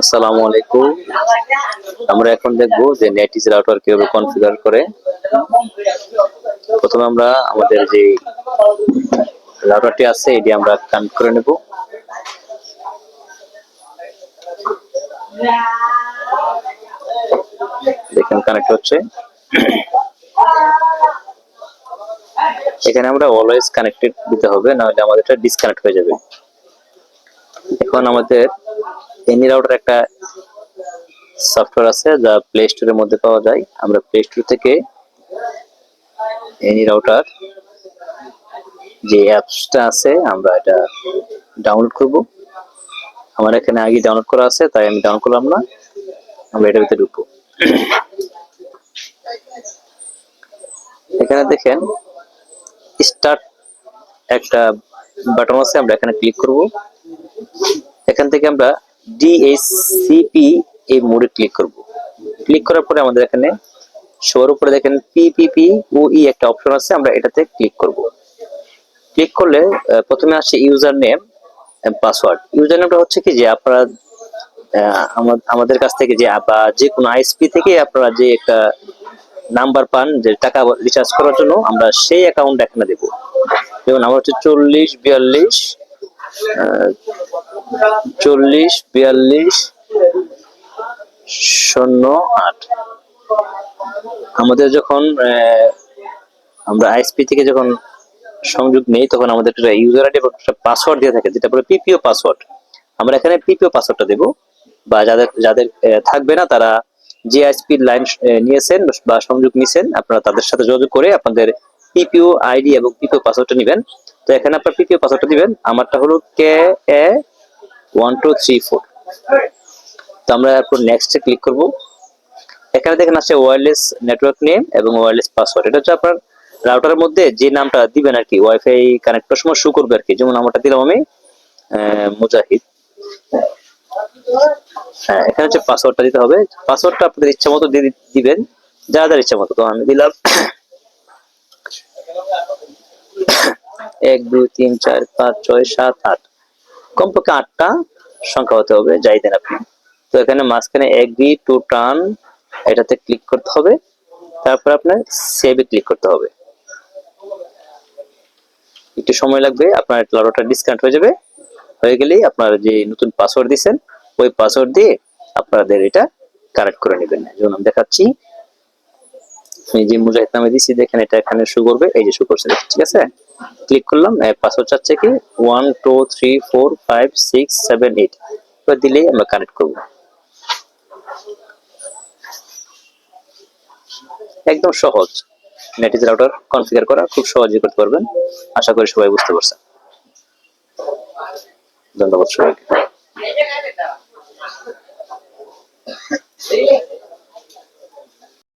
আসসালামু আলাইকুম। আমরা এখন দেখব যে নেটিজ রাউটার কীভাবে কনফিগার করে। প্রথমে আমরা আমাদের যে রাউটারটি আছে, এটি আমরা কানেক্ট করে নেব। দেখেন কানেক্ট হচ্ছে। এখানে আমরা অলওয়েজ কানেক্টেড দিতে হবে, নাহলে আমাদের এটা ডিসকানেক্ট হয়ে যাবে। এখন আমাদের এনি রাউটার একটা সফটওয়্যার আছে যা প্লে স্টোরের মধ্যে পাওয়া যায়। আমরা প্লে স্টোর থেকে এনি রাউটার যে অ্যাপসটা আছে, আমরা এটা ডাউনলোড করব। আমার এখানে আগে ডাউনলোড করা আছে, তাই আমি ডাউনলোড করলাম না। আমরা এটার ভিতরে ঢুকবো। এখানে দেখেন স্টার্ট একটা বাটন আছে, আমরা এখানে ক্লিক করব। এখান থেকে আমরা ডিএসসিপি এই মোডে ক্লিক করব। ক্লিক করার পরে আমাদের এখানে শোর উপরে দেখেন পিপিপি ও ই একটা অপশন আছে, আমরা এটাতে ক্লিক করব। ক্লিক করলে প্রথমে আসছে ইউজার নেম পাসওয়ার্ড ইউজার নেমটা হচ্ছে কি যে আপনারা আমাদের কাছ থেকে যে বা যে কোনো আইএসপি থেকে আপনারা যে একটা নাম্বার পান, যে টাকা রিচার্জ করার জন্য, আমরা সেই অ্যাকাউন্ট এখানে দেবো। যেমন আমার হচ্ছে চল্লিশ, বিয়াল্লিশ চল্লিশ, বিয়াল্লিশ, শূন্য, আট। আমাদের যখন আমরা আইএসপি থেকে যখন সংযোগ নেই, তখন আমাদের একটা ইউজার আইডি এবং একটা পাসওয়ার্ড দিয়ে থাকে, যেটা বলে পিপিও পাসওয়ার্ড আমরা এখানে পিপিও পাসওয়ার্ডটা দেবো, বা যাদের যাদের থাকবে না, তারা যে আইএসপি লাইন নিয়েছেন বা সংযোগ নিয়েছেন আপনারা তাদের সাথে যোগাযোগ করে আপনাদের পিপিও আইডি এবং পিপিও পাসওয়ার্ডটা নেবেন। তো এখানে আপনার পিপিও পাসওয়ার্ডটা দিবেন। আমারটা হলো K, A one two three four তো আমরা এরপর নেক্সটে ক্লিক করব। এখানে দেখেন আছে ওয়্যারলেস নেটওয়ার্ক নেম এবং ওয়্যারলেস পাসওয়ার্ড এটা হচ্ছে আপনার রাউটারের মধ্যে যে নামটা দিবেন আর কি ওয়াইফাই কানেক্ট করার সময় শো করবে আর কি। যেমন আমারটা দিলাম আমি মুজাহিদ। হ্যাঁ এখানে হচ্ছে পাসওয়ার্ডটা দিতে হবে। পাসওয়ার্ডটা আপনাদের ইচ্ছা মতো দিয়ে দিবেন, যার যার ইচ্ছা মতো। তো আমি দিলাম এক, দুই, তিন, চার, পাঁচ, ছয়, সাত, আট। কমপক্ষে আটটা সংখ্যা হতে হবে, যাই দেন আপনি। তো এখানে মাঝখানে এগ্রি টু টার্ন এটাতে ক্লিক করতে হবে। তারপর আপনার সেভে ক্লিক করতে হবে। একটু সময় লাগবে, আপনার লড়াটা ডিসকাউন্ট হয়ে যাবে। হয়ে গেলেই আপনার যে নতুন পাসওয়ার্ড দিয়েছেন, ওই পাসওয়ার্ড দিয়ে আপনাদের এটা কানেক্ট করে নেবেন। যেমন আমি দেখাচ্ছি আমি যে মুজাহিদ নামে দিছি দেখেন এটা এখানে শো করবে, এই যে শো করছে, ঠিক আছে? ক্লিক করলাম পাসওয়ার্ড চাচ্ছে কি? One two three four five six seven eight এবার দিলেই আমরা কানেক্ট করব। একদম সহজ। নেটিজ রাউটার কনফিগার করা খুব সহজে করতে পারবেন। আশা করি সবাই বুঝতে পারছেন। ধন্যবাদ সবাইকে।